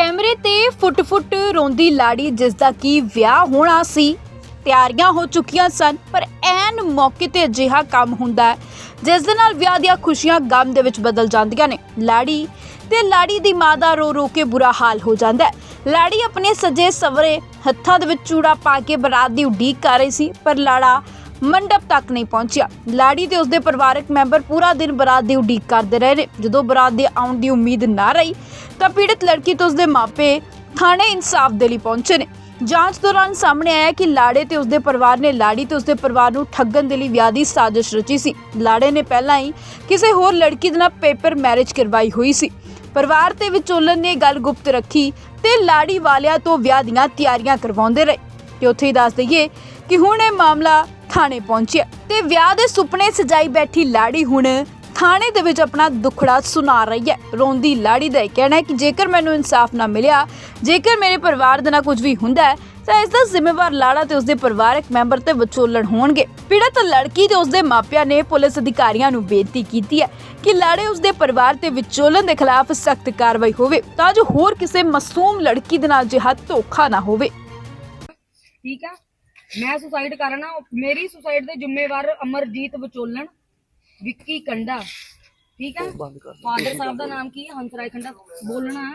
ਕੈਮਰੇ ਤੇ ਫੁੱਟ-ਫੁੱਟ ਰੋਂਦੀ ਲਾੜੀ ਜਿਸ ਦਾ ਕੀ ਵਿਆਹ ਹੋਣਾ ਸੀ। ਤਿਆਰੀਆਂ ਹੋ ਚੁੱਕੀਆਂ ਸਨ, ਪਰ ਐਨ ਮੌਕੇ ਤੇ ਅਜਿਹਾ ਕੰਮ ਹੁੰਦਾ ਹੈ ਜਿਸ ਦੇ ਨਾਲ ਵਿਆਹ ਦੀਆਂ ਖੁਸ਼ੀਆਂ ਗਮ ਦੇ ਵਿੱਚ ਬਦਲ ਜਾਂਦੀਆਂ ਨੇ। ਲਾੜੀ ਤੇ ਲਾੜੀ ਦੀ ਮਾਂ ਦਾ ਰੋ ਰੋ ਕੇ ਬੁਰਾ ਹਾਲ ਹੋ ਜਾਂਦਾ ਹੈ। ਲਾੜੀ ਆਪਣੇ ਸਜੇ ਸਵਰੇ ਹੱਥਾਂ ਦੇ ਵਿੱਚ ਚੂੜਾ ਪਾ ਕੇ ਬਰਾਤ ਦੀ ਉਡੀਕ ਕਰ ਰਹੀ ਸੀ, ਪਰ ਲਾੜਾ ਮੰਡਪ ਤੱਕ ਨਹੀਂ ਪਹੁੰਚਿਆ। ਲਾੜੀ ਤੇ ਉਸਦੇ ਪਰਿਵਾਰਕ ਮੈਂਬਰ ਪੂਰਾ ਦਿਨ ਬਰਾਤ ਦੀ ਉਡੀਕ ਕਰਦੇ ਰਹੇ ਨੇ। ਜਦੋਂ ਬਰਾਤ ਦੇ ਆਉਣ ਦੀ ਉਮੀਦ ਨਾ ਰਹੀ, ਤਾਂ ਪੀੜਤ ਲੜਕੀ ਤੇ ਉਸਦੇ ਮਾਪੇ ਥਾਣੇ ਇਨਸਾਫ ਦੇ ਲਈ ਪਹੁੰਚੇ ਨੇ। ਜਾਂਚ ਦੌਰਾਨ ਸਾਹਮਣੇ ਆਇਆ ਕਿ ਲਾੜੇ ਤੇ ਉਸਦੇ ਪਰਿਵਾਰ ਨੇ ਲਾੜੀ ਤੇ ਉਸਦੇ ਪਰਿਵਾਰ ਨੂੰ ਠੱਗਣ ਦੇ ਲਈ ਵਿਆਹ ਦੀ ਸਾਜ਼ਿਸ਼ ਰਚੀ ਸੀ। ਲਾੜੇ ਨੇ ਪਹਿਲਾਂ ਹੀ ਕਿਸੇ ਹੋਰ ਲੜਕੀ ਦੇ ਨਾਲ ਪੇਪਰ ਮੈਰਿਜ ਕਰਵਾਈ ਹੋਈ ਸੀ। ਪਰਿਵਾਰ ਤੇ ਵਿਚੋਲਨ ਨੇ ਗੱਲ ਗੁਪਤ ਰੱਖੀ ਤੇ ਲਾੜੀ ਵਾਲਿਆਂ ਤੋਂ ਵਿਆਹ ਦੀਆਂ ਤਿਆਰੀਆਂ ਕਰਵਾਉਂਦੇ ਰਹੇ। ਤੇ ਉੱਥੇ ਹੀ ਦੱਸ ਦਈਏ ਕਿ ਹੁਣ ਇਹ ਮਾਮਲਾ ਥਾਣੇ ਪਹੁੰਚਿਆ ਤੇ ਵਿਆਹ ਦੇ ਸੁਪਨੇ ਸਜਾਈ ਬੈਠੀ ਲਾੜੀ ਹੁਣ ਥਾਣੇ ਦੇ ਵਿੱਚ ਆਪਣਾ ਦੁੱਖੜਾ ਸੁਣਾ ਰਹੀ ਹੈ। ਰੋਂਦੀ ਲਾੜੀ ਦਾ ਇਹ ਕਹਿਣਾ ਹੈ ਕਿ ਜੇਕਰ ਮੈਨੂੰ ਇਨਸਾਫ ਨਾ ਮਿਲਿਆ, ਜੇਕਰ ਮੇਰੇ ਪਰਿਵਾਰ ਦੇ ਨਾਲ ਕੁਝ ਵੀ ਹੁੰਦਾ ਹੈ, ਤਾਂ ਇਸ ਦਾ ਜ਼ਿੰਮੇਵਾਰ ਲਾੜਾ ਤੇ ਉਸਦੇ ਪਰਿਵਾਰਕ ਮੈਂਬਰ ਤੇ ਵਿਚੋਲਣ ਹੋਣਗੇ। ਪੀੜਤ ਲੜਕੀ ਤੇ ਉਸਦੇ ਮਾਪਿਆਂ ਨੇ ਪੁਲਿਸ ਅਧਿਕਾਰੀਆਂ ਨੂੰ ਬੇਨਤੀ ਕੀਤੀ ਹੈ ਕਿ ਲਾੜੇ ਉਸਦੇ ਪਰਿਵਾਰ ਤੇ ਵਿਚੋਲਣ ਦੇ ਖਿਲਾਫ ਸਖਤ ਕਾਰਵਾਈ ਹੋਵੇ, ਤਾਂ ਜੋ ਹੋਰ ਕਿਸੇ ਮਾਸੂਮ ਲੜਕੀ ਦੇ ਨਾਲ ਜਿਹਾ ਧੋਖਾ ਨਾ ਹੋਵੇ। ਠੀਕ ਆ? ਮੈਂ ਸੁਸਾਈਡ ਕਰਨਾ ਮੇਰੀ ਸੁਸਾਈਡ ਦੇ ਜ਼ਿੰਮੇਵਾਰ ਅਮਰਜੀਤ ਵਿਚੋਲਣ ਵਿੱਕੀ ਕੰਡਾ। ਠੀਕ ਆ? ਫਾਦਰ ਸਾਹਿਬ ਦਾ ਨਾਮ ਕੀ ਹੈ ਹੰਸਰਾਏ ਕੰਡਾ। ਬੋਲਣਾ।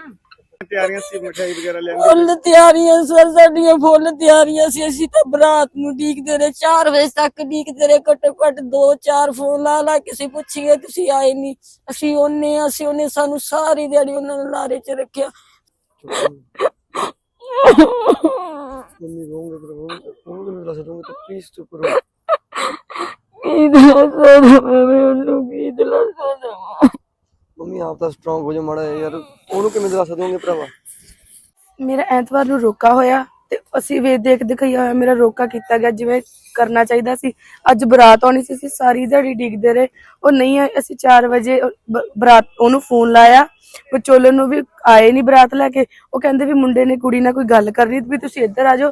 ਤਿਆਰੀਆਂ ਸੀ ਮਠਾਈ ਵਗੈਰਾ ਲੈਣ ਫੁੱਲ ਤਿਆਰੀਆਂ ਸਰ ਸਾਡੀਆਂ ਫੁੱਲ ਤਿਆਰੀਆਂ ਸੀ। ਅਸੀਂ ਤਾਂ ਬਰਾਤ ਨੂੰ ਡੀਕਦੇ ਰਹੇ। 4 ਵਜੇ ਤੱਕ ਡੀਕਦੇ ਰਹੇ। ਘੱਟੋ ਘੱਟ 2-4 ਫੋਨ ਲਾ ਲਾ ਕਿਸੇ ਪੁੱਛੀਏ ਤੁਸੀਂ ਆਏ ਨਹੀਂ। ਅਸੀਂ ਉਹਨੇ ਅਸੀਂ ਉਹਨੇ ਸਾਨੂੰ ਸਾਰੀ ਦਿਹਾੜੀ ਉਹਨਾਂ ਨੇ ਲਾਰੇ 'ਚ ਰੱਖਿਆ। ਮੰਮੀ ਰੋਂਗੇ ਪਰ ਮੇਰਾ ਸਦੋਂਗੇ ਤਾਂ ਪਲੀਜ਼ ਚੁੱਪ ਰਹੋ ਕੀ ਦਿਲਾ ਮੈਂ ਉਹਨੂੰ ਕੀ ਦਿਲਾ ਮੰਮੀ ਆਪ ਤਾਂ ਸਟਰੋਂਗ ਹੋ ਜਾ ਮਾੜਾ ਜਿਹਾ ਯਾਰ ਉਹਨੂੰ ਕਿਵੇਂ ਦਿਲਾ ਸਦੋਂਗੇ ਭਰਾਵਾ ਮੇਰਾ ਐਤਵਾਰ ਨੂੰ ਰੋਕਾ ਹੋਇਆ ਤੇ ਅਸੀਂ ਵੇ ਦੇਖ ਦਿਖਾਈ ਹੋਇਆ ਮੇਰਾ ਰੋਕਾ ਕੀਤਾ ਗਿਆ ਜਿਵੇਂ ਕਰਨਾ ਚਾਹੀਦਾ ਸੀ ਅੱਜ ਬਰਾਤ ਆਉਣੀ ਸੀ ਅਸੀਂ ਸਾਰੀ ਦਿਹਾੜੀ ਡਿੱਗਦੇ ਰਹੇ ਉਹ ਨਹੀਂ ਆਏ ਅਸੀਂ 4 ਵਜੇ ਬ- ਬਰਾਤ ਉਹਨੂੰ ਫੋਨ ਲਾਇਆ ਵਿਚੋਲਨ ਨੂੰ ਵੀ ਆਏ ਨਹੀਂ ਬਰਾਤ ਲੈ ਕੇ ਉਹ ਕਹਿੰਦੇ ਵੀ ਮੁੰਡੇ ਨੇ ਕੁੜੀ ਨਾਲ ਕੋਈ ਗੱਲ ਕਰਨੀ ਵੀ ਤੁਸੀਂ ਇੱਧਰ ਆ ਜਾਓ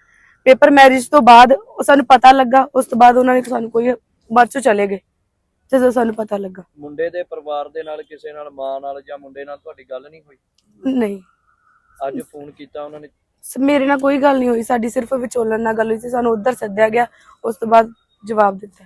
ਪੇਪਰ ਮੈਰਿਜ ਤੋਂ ਬਾਅਦ ਉਹ ਸਾਨੂੰ ਪਤਾ ਲੱਗਾ ਉਸ ਤੋਂ ਬਾਅਦ ਉਹਨਾਂ ਨੇ ਸਾਨੂੰ ਕੋਈ ਬਾਅਦ ਚੋਂ ਚਲੇ ਗਏ ਜਦੋਂ ਸਾਨੂੰ ਪਤਾ ਲੱਗਾ। ਮੁੰਡੇ ਦੇ ਪਰਿਵਾਰ ਦੇ ਨਾਲ ਕਿਸੇ ਨਾਲ ਮਾਂ ਨਾਲ ਜਾਂ ਮੁੰਡੇ ਨਾਲ ਤੁਹਾਡੀ ਗੱਲ ਨਹੀਂ ਹੋਈ? ਨਹੀਂ। ਅੱਜ ਫੋਨ ਕੀਤਾ ਉਹਨਾਂ ਨੇ? ਸ- ਮੇਰੇ ਨਾਲ ਕੋਈ ਗੱਲ ਨਹੀਂ ਹੋਈ ਸਾਡੀ ਸਿਰਫ ਵਿਚੋਲਨ ਨਾਲ ਗੱਲ ਹੋਈ ਸੀ ਸਾਨੂੰ ਉੱਧਰ ਸੱਦਿਆ ਗਿਆ ਉਸ ਤੋਂ ਬਾਅਦ ਜਵਾਬ ਦਿੱਤਾ।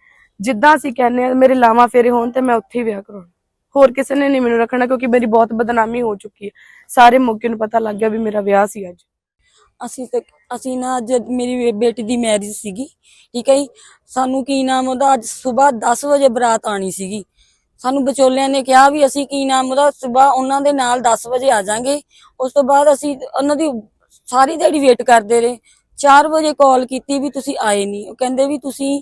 ਜਿੱਦਾਂ ਅਸੀਂ ਕਹਿੰਦੇ ਆ ਮੇਰੇ ਲਾਵਾਂ ਫੇਰੇ ਹੋਣ ਤੇ ਮੈਂ ਉੱਥੇ ਹੀ ਵਿਆਹ ਕਰਾਉਣਾ। ਹੋਰ ਕਿਸੇ ਨੇ ਨਹੀਂ ਮੈਨੂੰ ਰੱਖਣਾ ਕਿਉਂਕਿ ਮੇਰੀ ਬਹੁਤ ਬਦਨਾਮੀ ਹੋ ਚੁੱਕੀ ਹੈ। ਸਾਰੇ ਮੌਕੇ ਨੂੰ ਪਤਾ ਲੱਗ ਗਿਆ ਵੀ ਮੇਰਾ ਵਿਆਹ ਸੀ ਅੱਜ। ਅਸੀਂ ਤੇ, ਅਸੀਂ ਨਾ ਅੱਜ ਮੇਰੀ ਬੇਟੀ ਦੀ ਮੈਰਿਜ ਸੀਗੀ, ਠੀਕ ਹੈ ਜੀ? ਸਾਨੂੰ ਕੀ ਨਾਮ ਉਹਦਾ ਅੱਜ ਸਵੇਰ 10 ਵਜੇ ਬਰਾਤ ਆਣੀ ਸੀਗੀ। ਸਾਨੂੰ ਵਿਚੋਲਿਆਂ ਨੇ ਕਿਹਾ ਵੀ ਅਸੀਂ ਕੀ ਨਾਮ ਉਹਦਾ ਸਵੇਰ ਉਹਨਾਂ ਦੇ ਨਾਲ 10 ਵਜੇ ਆ ਜਾਾਂਗੇ। ਉਸ ਤੋਂ ਬਾਅਦ ਅਸੀਂ ਉਹਨਾਂ ਦੀ ਸਾਰੀ ਦਿਹਾੜੀ ਵੇਟ ਕਰਦੇ ਰਹੇ। 4 ਵਜੇ ਕਾਲ ਕੀਤੀ ਵੀ ਤੁਸੀਂ ਆਏ ਨਹੀਂ। ਉਹ ਕਹਿੰਦੇ ਵੀ ਤੁਸੀਂ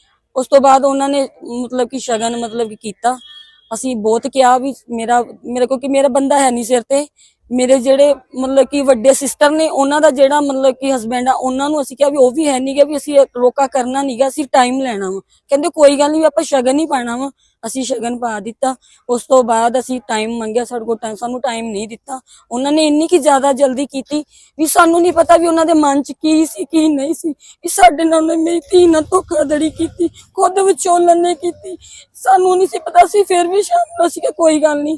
ਉਸ ਤੋਂ ਬਾਅਦ ਉਹਨਾਂ ਨੇ ਮਤਲਬ ਕਿ ਸ਼ਗਨ ਮਤਲਬ ਕਿ ਕੀਤਾ। ਅਸੀਂ ਬਹੁਤ ਕਿਹਾ ਵੀ ਮੇਰਾ, ਮੇਰੇ ਕੋਲ ਕਿ ਮੇਰਾ ਬੰਦਾ ਹੈ ਨਹੀਂ ਸਿਰ ਤੇ। ਮੇਰੇ ਜਿਹੜੇ ਮਤਲਬ ਕਿ ਵੱਡੇ ਸਿਸਟਰ ਨੇ, ਉਹਨਾਂ ਦਾ ਜਿਹੜਾ ਮਤਲਬ ਕਿ ਹਸਬੈਂਡ ਆ, ਉਹਨਾਂ ਨੂੰ ਅਸੀਂ ਕਿਹਾ ਵੀ ਉਹ ਵੀ ਹੈ ਨਹੀਂ ਗਾ ਵੀ ਅਸੀਂ ਰੋਕਾ ਕਰਨਾ ਨਹੀਂਗਾ ਅਸੀਂ ਟਾਈਮ ਲੈਣਾ ਵਾ। ਕਹਿੰਦੇ ਕੋਈ ਗੱਲ ਨਹੀਂ ਆਪਾਂ ਸ਼ਗਨ ਹੀ ਪਾਣਾ ਵਾ। ਅਸੀਂ ਸ਼ਗਨ ਪਾ ਦਿੱਤਾ। ਉਸ ਤੋਂ ਬਾਅਦ ਅਸੀਂ ਟਾਈਮ ਮੰਗਿਆ, ਸਾਡੇ ਕੋਲ ਟਾਈਮ ਸਾਨੂੰ ਟਾਈਮ ਨਹੀਂ ਦਿੱਤਾ। ਉਹਨਾਂ ਨੇ ਇੰਨੀ ਕੀ ਜ਼ਿਆਦਾ ਜਲਦੀ ਕੀਤੀ ਵੀ ਸਾਨੂੰ ਨਹੀਂ ਪਤਾ ਵੀ ਉਹਨਾਂ ਦੇ ਮਨ 'ਚ ਕੀ ਸੀ, ਕੀ ਨਹੀਂ ਸੀ। ਵੀ ਸਾਡੇ ਨਾਲ ਉਹਨੇ ਮੇਰੀ ਧੀ ਨਾਲ ਧੋਖਾਧੜੀ ਕੀਤੀ, ਖੁਦ ਵਿਚੋਲਨ ਨੇ ਕੀਤੀ। ਸਾਨੂੰ ਨਹੀਂ ਸੀ ਪਤਾ ਸੀ, ਫਿਰ ਵੀ ਸ਼ਾਮ ਨੂੰ ਅਸੀਂ ਕਿਹਾ ਕੋਈ ਗੱਲ ਨਹੀਂ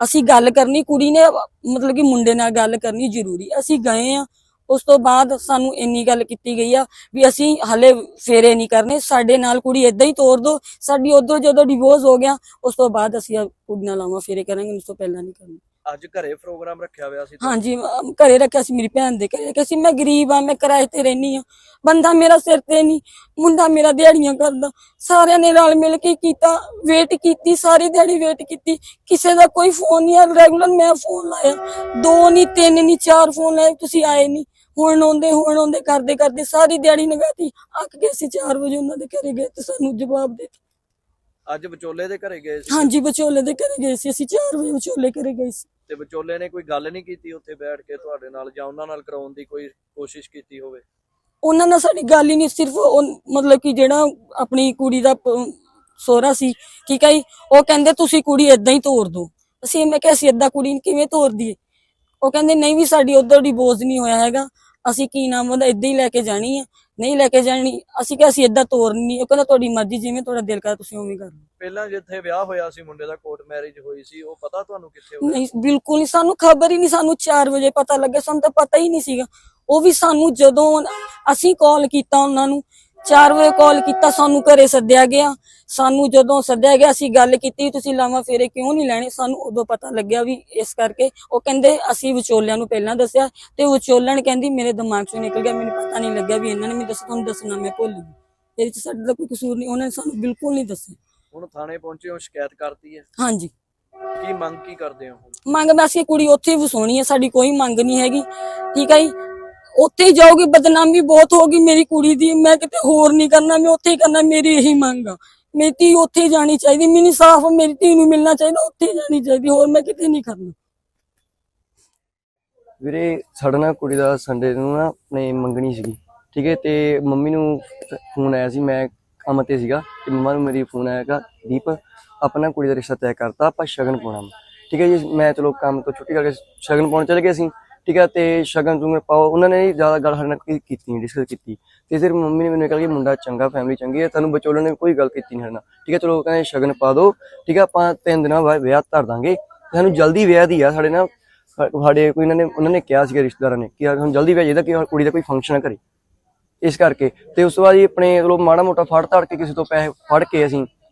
ਅਸੀਂ ਗੱਲ ਕਰਨੀ, ਕੁੜੀ ਨੇ ਮਤਲਬ ਕਿ ਮੁੰਡੇ ਨਾਲ ਗੱਲ ਕਰਨੀ ਜ਼ਰੂਰੀ। ਅਸੀਂ ਗਏ ਆ, ਉਸ ਤੋਂ ਬਾਅਦ ਸਾਨੂੰ ਇੰਨੀ ਗੱਲ ਕੀਤੀ ਗਈ ਆ ਵੀ ਅਸੀਂ ਹਲੇ ਫੇਰੇ ਨਹੀਂ ਕਰਨੇ। ਸਾਡੇ ਨਾਲ ਕੁੜੀ ਇਦਾਂ ਹੀ ਤੋਰ ਦੋ, ਸਾਡੀ ਉਧਰ ਜਦੋਂ ਡਿਵੋਰਸ ਹੋ ਗਿਆ, ਉਸ ਤੋਂ ਬਾਅਦ ਅਸੀਂ ਕੁੜੀ ਨਾਲ ਆਵਾਂ, ਫੇਰੇ ਕਰਾਂਗੇ, ਉਸ ਤੋਂ ਪਹਿਲਾਂ ਨਹੀਂ ਕਰਨਾ। ਅੱਜ ਘਰੇ ਪ੍ਰੋਗਰਾਮ ਰੱਖਿਆ ਹੋਇਆ ਸੀ ਹਾਂਜੀ ਅਮ ਘਰੇ ਰੱਖਿਆ ਸੀ ਮੇਰੀ ਭੈਣ ਦੇ ਘਰੇ ਰੱਖਿਆ ਸੀ। ਮੈਂ ਗਰੀਬ ਆ ਮੈਂ ਕਿਰਾਏ ਤੇ ਰਹਿਨੀ ਆ ਬੰਦਾ ਮੇਰਾ ਸਿਰ ਤੇ ਨਹੀਂ ਮੁੰਡਾ ਮੇਰਾ ਦਿਹਾੜੀਆਂ ਕਰਦਾ। ਸਾਰਿਆਂ ਨੇ ਰਲ ਮਿਲ ਕੇ ਕੀਤਾ ਵੇਟ ਕੀਤੀ ਸਾਰੀ ਦਿਹਾੜੀ ਵੇਟ ਕੀਤੀ। ਕਿਸੇ ਦਾ ਕੋਈ ਫੋਨ ਨਹੀਂ ਆ ਰੈਗੂਲਰ ਮੈਂ ਫੋਨ ਲਾਇਆ। ਦੋ ਨਹੀਂ ਤਿੰਨ ਨਹੀਂ ਚਾਰ ਫੋਨ ਲਾਏ ਤੁਸੀਂ ਆਏ ਨਹੀਂ। ਹੁਣ ਆਉਂਦੇ ਹੁਣ ਆਉਂਦੇ ਕਰਦੇ ਕਰਦੇ ਸਾਰੀ ਦਿਹਾੜੀ ਲਗਾਤੀ ਅੱਕ ਗਏ ਸੀ 4 ਵਜੇ ਉਹਨਾਂ ਦੇ ਘਰੇ ਗਏ ਤੇ ਸਾਨੂੰ ਜਵਾਬ ਦੇ ਦਿੱਤਾ। ਅੱਜ ਵਿਚੋਲੇ ਦੇ ਘਰੇ ਗਏ ਸੀ? ਹਾਂਜੀ ਵਿਚੋਲੇ ਦੇ ਘਰੇ ਗਏ ਸੀ ਅਸੀਂ 4 ਵਜੇ ਵਿਚੋਲੇ ਘਰੇ ਗਏ ਸੀ। ਤੇ ਵਿਚੋਲੇ ਨੇ ਕੋਈ ਗੱਲ ਨਹੀਂ ਕੀਤੀ ਉੱਥੇ ਬੈਠ ਕੇ ਤੁਹਾਡੇ ਨਾਲ ਜਾਂ ਉਹਨਾਂ ਨਾਲ ਕਰਾਉਣ ਦੀ ਕੋਈ ਕੋਸ਼ਿਸ਼ ਕੀਤੀ ਹੋਵੇ? ਉਹਨਾਂ ਨਾਲ ਸਾਡੀ ਗੱਲ ਹੀ ਨਹੀਂ, ਸਿਰਫ ਉਹ ਮਤਲਬ ਕਿ ਜਿਹੜਾ ਆਪਣੀ ਕੁੜੀ ਦਾ ਸੋਹਰਾ ਸੀ, ਠੀਕ ਹੈ ਉਹ ਕਹਿੰਦੇ ਤੁਸੀਂ ਕੁੜੀ ਇਦਾਂ ਹੀ ਤੋਰ ਦੋ ਅਸੀਂ, ਮੈਂ ਕਿਹਾ ਅਸੀਂ ਇਦਾਂ ਕੁੜੀ ਨੂੰ ਕਿਵੇਂ ਤੋਰ ਦਈਏ? ਉਹ ਕਹਿੰਦੇ, ਨਹੀਂ ਵੀ ਸਾਡੀ ਉਧਰ ਡਿਵੋਰਸ ਨਹੀਂ ਹੋਇਆ ਹੈਗਾ। ਅਸੀਂ ਕੀ ਨਾਮ ਉਹਦਾ ਇਦਾਂ ਹੀ ਲੈ ਕੇ ਜਾਣੀ ਆ। ਨਹੀਂ ਲੈ ਕੇ ਜਾਣੀ ਅਸੀਂ ਕਿਹਾ ਅਸੀਂ ਇਦਾਂ ਤੋਰਨੀ ਨਹੀਂ ਉਹ ਕਹਿੰਦਾ ਤੁਹਾਡੀ ਮਰਜ਼ੀ ਜਿਵੇਂ ਤੁਹਾਡਾ ਦਿਲ ਕਰਦਾ ਤੁਸੀਂ ਉਵੇਂ ਕਰ ਲਓ। ਪਹਿਲਾਂ ਜਿੱਥੇ ਵਿਆਹ ਹੋਇਆ ਸੀ ਮੁੰਡੇ ਦਾ ਕੋਰਟ ਮੈਰਿਜ ਹੋਈ ਸੀ ਉਹ ਪਤਾ ਤੁਹਾਨੂੰ ਕਿੱਥੇ ਹੋਇਆ? ਨਹੀਂ ਬਿਲਕੁਲ ਨਹੀਂ ਸਾਨੂੰ ਖਬਰ ਹੀ ਨਹੀਂ ਸਾਨੂੰ 4 ਵਜੇ ਪਤਾ ਲੱਗਿਆ ਸਾਨੂੰ ਤਾਂ ਪਤਾ ਹੀ ਨਹੀਂ ਸੀਗਾ। ਉਹ ਵੀ ਸਾਨੂੰ ਜਦੋਂ ਅਸੀਂ ਕਾਲ ਕੀਤਾ ਉਹਨਾਂ ਨੂੰ 4 ਵਜੇ ਕਾਲ ਕੀਤਾ ਸਾਨੂੰ ਘਰੇ ਸੱਦਿਆ ਗਿਆ। ਸਾਨੂੰ ਜਦੋਂ ਸੱਦਿਆ ਗਿਆ ਅਸੀਂ ਗੱਲ ਕੀਤੀ ਤੁਸੀਂ ਲਾਵਾਂ ਫੇਰੇ ਕਿਉਂ ਨਹੀਂ ਲੈਣੇ? ਸਾਨੂੰ ਉਦੋਂ ਪਤਾ ਲੱਗਿਆ ਵੀ ਇਸ ਕਰਕੇ। ਉਹ ਕਹਿੰਦੇ ਅਸੀਂ ਵਿਚੋਲਿਆਂ ਨੂੰ ਪਹਿਲਾਂ ਦੱਸਿਆ ਤੇ ਵਿਚੋਲਣ ਕਹਿੰਦੀ ਮੇਰੇ ਦਿਮਾਗ ਚੋਂ ਨਿਕਲ ਗਿਆ ਮੈਨੂੰ ਪਤਾ ਨਹੀਂ ਲੱਗਿਆ ਵੀ ਇਹਨਾਂ ਨੇ ਮੈਨੂੰ ਦੱਸਿਆ ਤੁਹਾਨੂੰ ਦੱਸਣਾ ਮੈਂ ਭੁੱਲ ਗਈ। ਇਹਦੇ ਚ ਸਾਡਾ ਕੋਈ ਕਸੂਰ ਨਹੀਂ ਉਹਨਾਂ ਨੇ ਸਾਨੂੰ ਬਿਲਕੁਲ ਨਹੀਂ ਦੱਸਿਆ। ਹੁਣ ਥਾਣੇ ਪਹੁੰਚੇ ਹੋ ਸ਼ਿਕਾਇਤ ਕਰਤੀ ਹੈ? ਹਾਂਜੀ। ਕੀ ਮੰਗ ਕੀ ਕਰਦੇ ਹੋ ਮੰਗ ਮੈਂ ਅਸੀਂ ਕੁੜੀ ਉੱਥੇ ਹੀ ਵਸਾਉਣੀ ਹੈ ਸਾਡੀ ਕੋਈ ਮੰਗ ਨਹੀਂ ਹੈਗੀ। ਠੀਕ ਹੈ ਜੀ ਉੱਥੇ ਹੀ ਬਦਨਾਮੀ ਬਹੁਤ ਹੋਗੀ ਮੇਰੀ ਕੁੜੀ ਦੀ, ਮੈਂ ਕਿਤੇ ਹੋਰ ਨਹੀਂ ਕਰਨਾ, ਮੈਂ ਉੱਥੇ ਹੀ ਕਰਨਾ, ਮੇਰੀ ਇਹੀ ਮੰਗ ਆ ਮੇਰੀ ਧੀ ਉੱਥੇ ਜਾਣੀ ਚਾਹੀਦੀ, ਮੈਨੂੰ ਸਾਫ਼ ਮੇਰੀ ਧੀ ਨੂੰ ਮਿਲਣਾ ਚਾਹੀਦਾ, ਉੱਥੇ ਜਾਣੀ ਚਾਹੀਦੀ, ਹੋਰ ਮੈਂ ਕਿਤੇ ਨਹੀਂ ਕਰਨਾ ਵੀਰੇ, ਸਾਡਾ ਨਾ ਕੁੜੀ ਦਾ ਸੰਡੇ ਨੂੰ ਨਾ ਆਪਣੇ ਮੰਗਣੀ ਸੀਗੀ, ਠੀਕ ਹੈ, ਤੇ ਮੰਮੀ ਨੂੰ ਫੋਨ ਆਇਆ ਸੀ, ਮੈਂ ਕੰਮ ਤੇ ਸੀਗਾ, ਤੇ ਮੰਮਾ ਨੂੰ ਮੇਰੀ ਫੋਨ ਆਇਆਗਾ ਦੀਪ ਆਪਣਾ ਕੁੜੀ ਦਾ ਰਿਸ਼ਤਾ ਤੈਅ ਕਰਤਾ, ਆਪਾਂ ਸ਼ਗਨ ਪਾਉਣਾ ਵਾ। ਠੀਕ ਹੈ ਜੀ, ਮੈਂ ਚਲੋ ਕੰਮ ਤੋਂ ਛੁੱਟੀ ਕਰਕੇ ਸ਼ਗਨ ਪਾਉਣ ਚਲੇ ਗਏ ਅਸੀਂ ਠੀਕ ਹੈ, ਤੇ ਸ਼ਗਨ ਤੁੰਗੇ ਪਾਓ। ਉਹਨਾਂ ਨੇ ਜ਼ਿਆਦਾ ਗੱਲ ਸਾਡੇ ਨਾਲ ਕੀਤੀ ਨਹੀਂ ਡਿਸਕਸ ਕੀਤੀ। ਤੇ ਸਿਰਫ ਮੰਮੀ ਨੇ ਮੈਨੂੰ ਕਿਹਾ ਕਿ ਮੁੰਡਾ ਚੰਗਾ ਫੈਮਿਲੀ ਚੰਗੀ ਹੈ, ਤੁਹਾਨੂੰ ਵਿਚੋਲਣ ਨੇ ਕੋਈ ਗੱਲ ਕੀਤੀ ਨਹੀਂ ਸਾਡੇ ਨਾਲ। ਠੀਕ ਹੈ, ਚਲੋ ਕਹਿੰਦੇ ਸ਼ਗਨ ਪਾ ਦਿਓ ਠੀਕ ਹੈ, ਆਪਾਂ ਤਿੰਨ ਦਿਨਾਂ ਬਾਅਦ ਵਿਆਹ ਧਰ ਦਾਂਗੇ। ਸਾਨੂੰ ਜਲਦੀ ਵਿਆਹ ਦੀ ਆ, ਸਾਡੇ ਨਾਲ ਸਾਡੇ ਕੋਈ ਇਹਨਾਂ ਨੇ, ਉਹਨਾਂ ਨੇ ਕਿਹਾ ਸੀਗਾ, ਰਿਸ਼ਤੇਦਾਰਾਂ ਨੇ ਕਿ ਸਾਨੂੰ ਜਲਦੀ ਵਿਆਹ ਚਾਹੀਦਾ, ਕਿ ਕੁੜੀ ਦਾ ਕੋਈ ਫੰਕਸ਼ਨ ਕਰੇ ਇਸ ਕਰਕੇ। ਤੇ ਉਸ ਤੋਂ ਬਾਅਦ ਜੀ ਆਪਣੇ, ਚਲੋ ਮਾੜਾ ਮੋਟਾ ਫੜ ਧੜ ਕੇ ਕਿਸੇ ਤੋਂ ਪੈਸੇ ਫੜ ਕੇ ਅਸੀਂ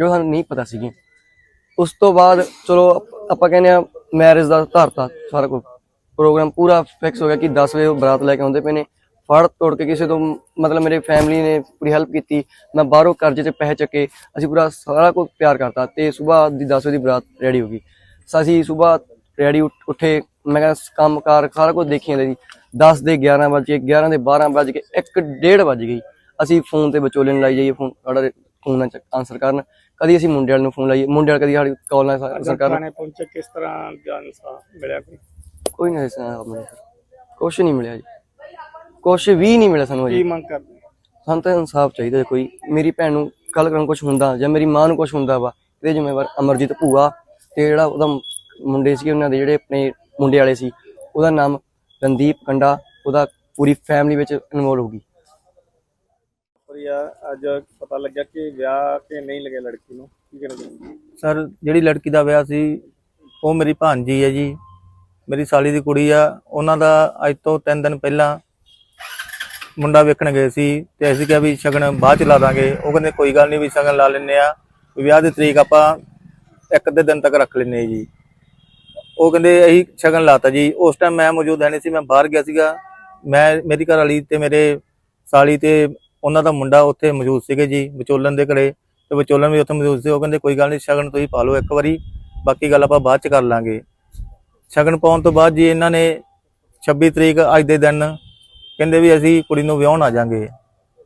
ਜੋ ਸਾਨੂੰ ਨਹੀਂ ਪਤਾ ਸੀਗੀ। ਉਸ ਤੋਂ ਬਾਅਦ ਚਲੋ ਆਪਾਂ ਕਹਿੰਦੇ ਆ ਮੈਰਿਜ ਦਾ ਧਾਰਤਾ ਸਾਰਾ ਕੁਝ ਪ੍ਰੋਗਰਾਮ ਪੂਰਾ ਫਿਕਸ ਹੋ ਗਿਆ ਕਿ 10 ਵਜੇ ਉਹ ਬਰਾਤ ਲੈ ਕੇ ਆਉਂਦੇ ਪਏ ਨੇ। ਫੜ ਤੋੜ ਕੇ ਕਿਸੇ ਤੋਂ ਮਤਲਬ ਮੇਰੇ ਫੈਮਿਲੀ ਨੇ ਪੂਰੀ ਹੈਲਪ ਕੀਤੀ ਮੈਂ ਬਾਹਰੋਂ ਕਰਜ਼ੇ ਤੇ ਪੈਸੇ ਚੱਕੇ, ਅਸੀਂ ਪੂਰਾ ਸਾਰਾ ਕੁਝ ਪਿਆਰ ਕਰਤਾ ਤੇ ਸਵੇਰ ਦੀ 10 ਵਜੇ ਦੀ ਬਰਾਤ ਰੈਡੀ ਹੋ ਗਈ। ਅਸੀਂ ਸਵੇਰ ਰੈਡੀ ਉੱਠੇ, ਮੈਂ ਕਿਹਾ ਕੰਮ ਕਾਰ ਸਾਰਾ ਕੁਝ ਦੇਖੀ ਜਾਂਦੇ ਸੀ। 10 ਦੇ 11 ਵਜੇ 11 ਦੇ 12 ਵਜ ਕੇ 1 ਡੇਢ ਵੱਜ ਗਈ। ਅਸੀਂ ਫੋਨ ਤੇ ਵਿਚੋਲੇ ਨੂੰ ਲਾਈ ਜਾਈਏ ਫੋਨ ਸਾਡਾ ਫੋਨ ਨਾਲ ਆਨਸਰ ਕਰਨ। ਕਦੀ ਅਸੀਂ ਮੁੰਡੇ ਵਾਲੇ ਨੂੰ ਫੋਨ ਲਾਈਏ ਮੁੰਡੇ ਵਾਲੇ ਕਦੀ ਸਾਡੀ ਕਾਲ ਨਾਲ ਆਨਸਰ ਕਰਨ ਥਾਣੇ ਪਹੁੰਚੇ ਕਿਸ ਤਰ੍ਹਾਂ ਦਾ ਇਨਸਾਫ ਮਿਲਿਆ ਕੋਈ? ਕੋਈ ਨਹੀਂ ਮਿਲਿਆ। ਕੁਛ ਨਹੀਂ ਮਿਲਿਆ ਜੀ। ਕੁਛ ਵੀ ਨਹੀਂ ਮਿਲਿਆ ਸਾਨੂੰ ਕੀ ਅਜੇ। ਮੰਗ ਕਰਦੇ? ਸਾਨੂੰ ਤਾਂ ਇਨਸਾਫ ਚਾਹੀਦਾ ਕੋਈ ਮੇਰੀ ਭੈਣ ਨੂੰ ਕੱਲ ਕਰਨ ਕੁਝ ਹੁੰਦਾ ਜਾਂ ਮੇਰੀ ਮਾਂ ਨੂੰ ਕੁਝ ਹੁੰਦਾ ਵਾ ਇਹਦੇ ਜ਼ਿੰਮੇਵਾਰ ਅਮਰਜੀਤ ਭੂਆ ਤੇ ਜਿਹੜਾ ਉਹਦਾ ਮੁੰਡੇ ਸੀ ਉਹਨਾਂ ਦੇ ਜਿਹੜੇ ਆਪਣੇ ਮੁੰਡੇ ਵਾਲੇ ਸੀ ਉਹਦਾ ਨਾਮ ਰਣਦੀਪ ਕੰਡਾ ਉਹਦਾ ਪੂਰੀ ਫੈਮਿਲੀ ਵਿੱਚ ਇਨਵੋਲ ਹੋ ਗਈ। ਪ੍ਰਿਆ ਅੱਜ ਪਤਾ ਲੱਗਿਆ ਕਿ ਵਿਆਹ ਕੇ ਨਹੀਂ ਲੱਗੇ ਲੜਕੀ ਨੂੰ। ਕੀ ਕਹਿਣਾ ਸਰ, ਜਿਹੜੀ ਲੜਕੀ ਦਾ ਵਿਆਹ ਸੀ, ਉਹ ਮੇਰੀ ਭਾਂਜੀ ਹੈ ਜੀ। ਮੇਰੀ ਸਾਲੀ ਦੀ ਕੁੜੀ ਆ। ਉਹਨਾਂ ਦਾ ਅੱਜ ਤੋਂ 3 ਦਿਨ ਪਹਿਲਾਂ ਮੁੰਡਾ ਵੇਖਣ ਗਏ ਸੀ ਤੇ ਅਸੀਂ ਕਿਹਾ ਵੀ ਸ਼ਗਨ ਬਾਅਦ ਚ ਲਾ ਦਾਂਗੇ। ਉਹ ਕਹਿੰਦੇ, ਕੋਈ ਗੱਲ ਨਹੀਂ ਵੀ ਸ਼ਗਨ ਲਾ ਲੈਨੇ ਆ ਵਿਆਹ ਦੀ ਤਰੀਕ ਆਪਾਂ ਇੱਕ ਅੱਧੇ ਦਿਨ ਤੱਕ ਰੱਖ ਲੈਨੇ ਜੀ। ਉਹ ਕਹਿੰਦੇ ਅਸੀਂ ਸ਼ਗਨ ਲਾਤਾ ਜੀ। ਉਸ ਟਾਈਮ ਮੈਂ ਮੌਜੂਦ ਹੈ ਨਹੀਂ ਸੀ, ਮੈਂ ਬਾਹਰ ਗਿਆ ਸੀਗਾ। ਮੈਂ, ਮੇਰੀ ਘਰ ਵਾਲੀ ਤੇ ਮੇਰੇ ਸਾਲੀ ਤੇ ਉਹਨਾਂ ਦਾ ਮੁੰਡਾ ਉੱਥੇ ਮੌਜੂਦ ਸੀਗੇ ਜੀ, ਵਿਚੋਲਨ ਦੇ ਘਰੇ। ਤੇ ਵਿਚੋਲਨ ਵੀ ਉੱਥੇ ਮੌਜੂਦ ਸੀ, ਉਹ ਕਹਿੰਦੇ, ਕੋਈ ਗੱਲ ਨਹੀਂ, ਸ਼ਗਨ ਤੁਸੀਂ ਪਾ ਲਓ ਇੱਕ ਵਾਰੀ, ਬਾਕੀ ਗੱਲ ਆਪਾਂ ਬਾਅਦ ਚ ਕਰ ਲਾਂਗੇ। ਸ਼ਗਨ ਪਾਉਣ ਤੋਂ ਬਾਅਦ ਜੀ ਇਹਨਾਂ ਨੇ 26 ਤਰੀਕ ਅੱਜ ਦੇ ਦਿਨ ਕਹਿੰਦੇ ਵੀ ਅਸੀਂ ਕੁੜੀ ਨੂੰ ਵਿਆਹਣ ਆ ਜਾਾਂਗੇ।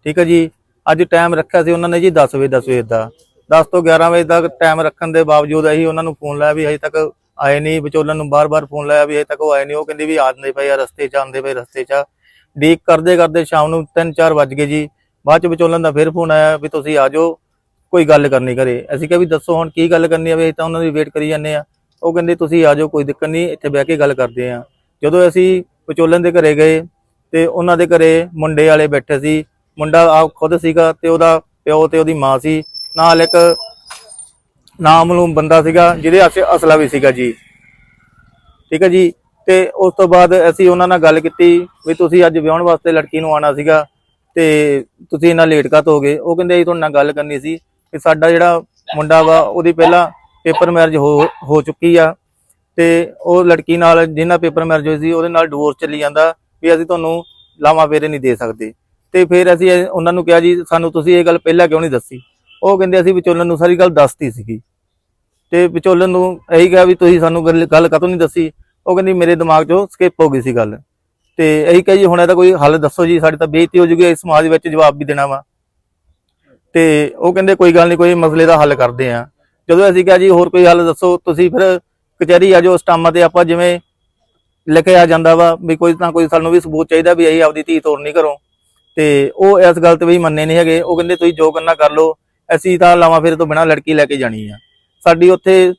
ਠੀਕ ਹੈ ਜੀ? ਅੱਜ ਟਾਈਮ ਰੱਖਿਆ ਸੀ ਉਹਨਾਂ ਨੇ ਜੀ 10 ਵਜੇ 10 ਵਜੇ ਦਾ। 10 ਤੋਂ 11 ਵਜੇ ਤੱਕ ਟਾਈਮ ਰੱਖਣ ਦੇ ਬਾਵਜੂਦ ਅਸੀਂ ਉਹਨਾਂ ਨੂੰ ਫੋਨ ਲਾਇਆ ਵੀ ਹਜੇ ਤੱਕ ਆਏ ਨਹੀਂ। ਵਿਚੋਲਨ ਨੂੰ ਬਾਰ-ਬਾਰ ਫੋਨ ਲਾਇਆ ਵੀ ਅਜੇ ਤੱਕ ਉਹ ਆਏ ਨਹੀਂ। ਉਹ ਕਹਿੰਦੇ ਵੀ ਆਉਂਦੇ ਪਏ ਆ ਰਸਤੇ 'ਚ, ਆਉਂਦੇ ਪਏ ਰਸਤੇ 'ਚ। ਡੀਕ ਕਰਦੇ ਕਰਦੇ ਸ਼ਾਮ ਨੂੰ 3-4 ਵੱਜ ਗਏ ਜੀ। ਬਾਅਦ ਚ ਵਿਚੋਲਨ ਦਾ ਫਿਰ ਫੋਨ ਆਇਆ ਵੀ ਤੁਸੀਂ ਆ ਜਾਓ, ਕੋਈ ਗੱਲ ਕਰਨੀ ਘਰੇ। ਅਸੀਂ ਕਿਹਾ ਵੀ ਦੱਸੋ ਹੁਣ ਕੀ ਗੱਲ ਕਰਨੀ ਆ, ਵੀ ਅਸੀਂ ਤਾਂ ਉਹਨਾਂ ਦੀ ਵੇਟ ਕਰੀ ਜਾਂਦੇ ਆ। ਉਹ ਕਹਿੰਦੇ, ਤੁਸੀਂ ਆ ਜਾਓ, ਕੋਈ ਦਿੱਕਤ ਨਹੀਂ, ਇੱਥੇ ਬਹਿ ਕੇ ਗੱਲ ਕਰਦੇ ਆ। ਜਦੋਂ ਅਸੀਂ ਵਿਚੋਲਨ ਦੇ ਘਰੇ ਗਏ ਤੇ ਉਹਨਾਂ ਦੇ ਘਰੇ ਮੁੰਡੇ ਵਾਲੇ ਬੈਠੇ ਸੀ। ਮੁੰਡਾ ਆਪ ਖੁਦ ਸੀਗਾ ਤੇ ਉਹਦਾ ਪਿਓ ਤੇ ਉਹਦੀ ਮਾਂ ਸੀ। ਨਾਲ ਇੱਕ ਨਾਮਲੂਮ ਬੰਦਾ ਸੀਗਾ, ਜਿਹਦੇ ਹੱਥ ਅਸਲਾ ਵੀ ਸੀਗਾ ਜੀ। ਠੀਕ ਹੈ ਜੀ? ਤੇ ਉਸ ਤੋਂ ਬਾਅਦ ਅਸੀਂ ਉਹਨਾਂ ਨਾਲ ਗੱਲ ਕੀਤੀ ਵੀ ਤੁਸੀਂ ਅੱਜ ਵਿਆਹਣ ਵਾਸਤੇ ਲੜਕੀ ਨੂੰ ਆਣਾ ਸੀਗਾ। ਤੇ ਤੁਸੀਂ ਇੰਨਾ ਲੇਟ ਕਾਤ ਹੋ ਗਏ? ਉਹ ਕਹਿੰਦੇ ਅਸੀਂ ਤੁਹਾਡੇ ਨਾਲ ਗੱਲ ਕਰਨੀ ਸੀ ਕਿ ਸਾਡਾ ਜਿਹੜਾ ਮੁੰਡਾ ਵਾ, ਉਹਦੀ ਪਹਿਲਾਂ ਪੇਪਰ ਮੈਰਿਜ ਹੋ ਹੋ ਚੁੱਕੀ ਆ ਤੇ ਉਹ ਲੜਕੀ ਨਾਲ ਜਿਹਨਾਂ ਪੇਪਰ ਮੈਰਿਜ ਹੋਈ ਸੀ, ਉਹਦੇ ਨਾਲ ਡਿਵੋਰਸ ਚੱਲੀ ਜਾਂਦਾ ਵੀ ਅਸੀਂ ਤੁਹਾਨੂੰ ਲਾਵਾਂ ਫੇਰੇ ਨਹੀਂ ਦੇ ਸਕਦੇ। ਤੇ ਫਿਰ ਅਸੀਂ ਉਹਨਾਂ ਨੂੰ ਕਿਹਾ ਜੀ, ਸਾਨੂੰ ਤੁਸੀਂ ਇਹ ਗੱਲ ਪਹਿਲਾਂ ਕਿਉਂ ਨਹੀਂ ਦੱਸੀ? ਉਹ ਕਹਿੰਦੇ ਅਸੀਂ ਵਿਚੋਲਨ ਨੂੰ ਸਾਰੀ ਗੱਲ ਦੱਸਤੀ ਸੀਗੀ। ਤੇ ਵਿਚੋਲਨ ਨੂੰ ਇਹੀ ਕਿਹਾ ਵੀ ਤੁਸੀਂ ਸਾਨੂੰ ਗੱਲ ਗੱਲ ਕਾਹਤੋਂ ਨਹੀਂ ਦੱਸੀ? ਉਹ ਕਹਿੰਦੀ ਮੇਰੇ ਦਿਮਾਗ 'ਚੋਂ ਸਕਿਪ ਹੋ ਗਈ ਸੀ ਗੱਲ। ਤੇ ਇਹੀ ਕਹੇ ਜੀ, ਹੁਣ ਇਹਦਾ ਕੋਈ ਹੱਲ ਦੱਸੋ ਜੀ, ਸਾਡੀ ਤਾਂ ਬੇਇੱਜ਼ਤੀ ਹੋ ਜੂਗੀ, ਇਸ ਸਮਾਜ ਵਿੱਚ ਜਵਾਬ ਵੀ ਦੇਣਾ ਵਾ। ਤੇ ਉਹ ਕਹਿੰਦੇ ਕੋਈ ਗੱਲ ਨਹੀਂ, ਕੋਈ ਮਸਲੇ ਦਾ ਹੱਲ ਕਰਦੇ ਆ। ਜਦੋਂ ਅਸੀਂ ਕਿਹਾ ਜੀ, ਹੋਰ ਕੋਈ ਹੱਲ ਦੱਸੋ, ਤੁਸੀਂ ਫਿਰ ਕਚਹਿਰੀ ਆ ਜਾਓ ਸਟਾਮਾਂ ਤੇ, ਆਪਾਂ ਜਿਵੇਂ ਲਿਖਿਆ ਜਾਂਦਾ ਵਾ ਵੀ ਕੋਈ ਤਾਂ ਕੋਈ ਸਾਨੂੰ ਵੀ ਸਬੂਤ ਚਾਹੀਦਾ ਵੀ ਅਸੀਂ ਆਪਦੀ ਧੀ ਤੋਰਨੀ ਕਰੋ ਤੇ ਉਹ ਇਸ ਗੱਲ ਤੇ ਵੀ ਮੰਨੇ ਨਹੀਂ ਹੈਗੇ, ਉਹ ਕਹਿੰਦੇ ਤੁਸੀਂ ਜੋ ਕਰਨਾ ਕਰ ਲਓ, ਅਸੀਂ ਤਾਂ ਲਾਵਾਂ ਫਿਰ ਤੋਂ ਬਿਨਾਂ ਲੜਕੀ ਲੈ ਕੇ ਜਾਣੀ ਆ। ਸਾਡੀ ਉੱਥੇ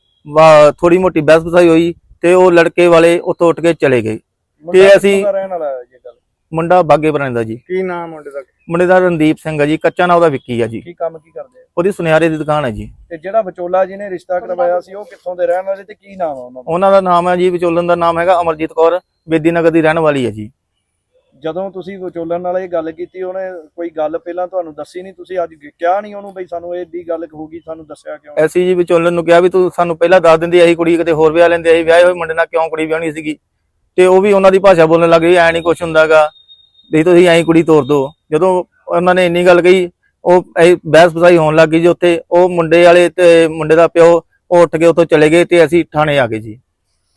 ਥੋੜੀ ਮੋਟੀ ਬਹਿਸ ਬਸਾਈ ਹੋਈ ਤੇ ਉਹ ਲੜਕੇ ਵਾਲੇ ਉੱਥੋਂ ਉੱਠ ਕੇ ਚਲੇ ਗਏ। ਤੇ ਅਸੀਂ ਰਹਿਣ ਵਾਲਾ ਹੈ ਇਹ ਗੱਲ? ਮੁੰਡਾ ਬਾਗੇ ਬਰਾਂਦਾ ਦਾ ਜੀ। ਕੀ ਨਾਮ ਮੁੰਡੇ ਦਾ? ਮੁੰਡੇ ਦਾ ਰਣਦੀਪ ਸਿੰਘ ਆ ਜੀ ਕੱਚਾ ਨਾਂ ਉਹਦਾ ਵਿੱਕੀ ਆ ਜੀ। ਕੀ ਕੰਮ ਕੀ ਕਰਦੇ ਆ? ਉਹਦੀ ਸੁਨਿਆਰੇ ਦੀ ਦੁਕਾਨ ਹੈ ਜੀ। ਤੇ ਜਿਹੜਾ ਵਿਚੋਲਾ ਜੀ ਨੇ ਰਿਸ਼ਤਾ ਕਰਵਾਇਆ ਸੀ ਉਹ ਕਿੱਥੋਂ ਦੇ ਰਹਿਣ ਵਾਲੇ ਤੇ ਕੀ ਨਾਮ ਆ ਉਹਨਾਂ ਦਾ? ਉਹਨਾਂ ਦਾ ਨਾਮ ਹੈ ਜੀ ਵਿਚੋਲਨ ਦਾ ਨਾਮ ਹੈਗਾ ਅਮਰਜੀਤ ਕੌਰ ਬੇਦੀ ਨਗਰ ਦੀ ਰਹਿਣ ਵਾਲੀ ਹੈ ਜੀ। ਜਦੋਂ ਤੁਸੀਂ ਵਿਚੋਲਣ ਨਾਲ ਇਹ ਗੱਲ ਕੀਤੀ ਉਹਨੇ ਕੋਈ ਗੱਲ ਪਹਿਲਾਂ ਤੁਹਾਨੂੰ ਦੱਸੀ ਨਹੀਂ? ਤੁਸੀਂ ਅੱਜ ਕਿਹਾ ਨਹੀਂ ਉਹਨੂੰ ਬਈ ਸਾਨੂੰ ਇਹ ਦੀ ਗੱਲ ਹੋਊਗੀ ਸਾਨੂੰ ਦੱਸਿਆ ਕਿਉਂ ਐਸੀ ਜੀ ਵਿਚੋਲਨ ਨੂੰ ਕਿਹਾ ਵੀ ਤੂੰ ਸਾਨੂੰ ਪਹਿਲਾਂ ਦੱਸ ਦਿੰਦੀ ਅਸੀਂ ਕੁੜੀ ਕਿਤੇ ਹੋਰ ਵਿਆਹ ਲੈਂਦੇ ਅਸੀਂ ਵਿਆਹੇ ਹੋਏ ਮੁੰਡੇ ਨਾਲ ਕਿਉਂ ਕੁੜੀ ਵਿਆਹਣੀ ਸੀਗੀ? ਤੇ ਉਹ ਵੀ ਉਹਨਾਂ ਦੀ ਭਾਸ਼ਾ ਬੋਲਣ ਲੱਗ ਗਈ ਐ ਨਹੀਂ ਕੁਛ ਹੁੰਦਾਗਾ। ਵੀ ਤੁਸੀਂ ਐਂ ਕੁੜੀ ਤੋਰ ਦੋ। ਜਦੋਂ ਉਹਨਾਂ ਨੇ ਇੰਨੀ ਗੱਲ ਕਹੀ ਉਹ ਬਹਿਸ ਬਸਾਈ ਹੋਣ ਲੱਗ ਗਈ ਜੀ ਉੱਥੇ। ਉਹ ਮੁੰਡੇ ਵਾਲੇ ਤੇ ਮੁੰਡੇ ਦਾ ਪਿਓ ਉਹ ਉੱਠ ਕੇ ਉੱਥੋਂ ਚਲੇ ਗਏ ਤੇ ਅਸੀਂ ਥਾਣੇ ਆ ਗਏ ਜੀ।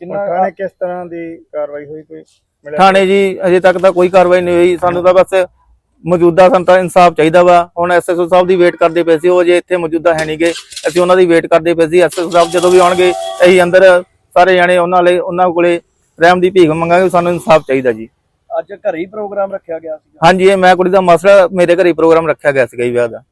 ਕਿੰਨਾ ਥਾਣੇ ਕਿਸ ਤਰ੍ਹਾਂ ਦੀ ਕਾਰਵਾਈ ਹੋਈ ਕੋਈ ਥਾਣੇ ਜੀ ਅਜੇ ਤੱਕ ਤਾਂ ਕੋਈ ਕਾਰਵਾਈ ਨਹੀਂ ਹੋਈ। ਸਾਨੂੰ ਤਾਂ ਬਸ ਮੌਜੂਦਾ ਸਾਨੂੰ ਤਾਂ ਇਨਸਾਫ ਚਾਹੀਦਾ ਵਾ। ਹੁਣ ਐਸਐਸਓ ਸਾਹਿਬ ਦੀ ਵੇਟ ਕਰਦੇ ਪਏ ਸੀ ਉਹ ਜੇ ਇੱਥੇ ਮੌਜੂਦਾ ਹੈ ਨਹੀਂਗੇ ਅਸੀਂ ਉਹਨਾਂ ਦੀ ਵੇਟ ਕਰਦੇ ਪਏ ਸੀ। ਐਸਐਸਓ ਸਾਹਿਬ ਜਦੋਂ ਵੀ ਆਉਣਗੇ ਅਸੀਂ ਅੰਦਰ ਸਾਰੇ ਜਾਣੇ ਉਹਨਾਂ ਲਈ ਉਹਨਾਂ ਕੋਲੇ ਰਹਿਮ ਦੀ ਭੀਖ ਮੰਗਾਂਗੇ ਸਾਨੂੰ ਇਨਸਾਫ ਚਾਹੀਦਾ ਜੀ। ਅੱਜ ਘਰੇ ਹੀ ਪ੍ਰੋਗਰਾਮ ਰੱਖਿਆ ਗਿਆ ਸੀ ਹਾਂਜੀ ਇਹ ਮੈਂ ਕੁੜੀ ਦਾ ਮਸਲਾ ਮੇਰੇ ਘਰੇ ਪ੍ਰੋਗਰਾਮ ਰੱਖਿਆ ਗਿਆ ਸੀਗਾ ਜੀ ਵਿਆਹ ਦਾ।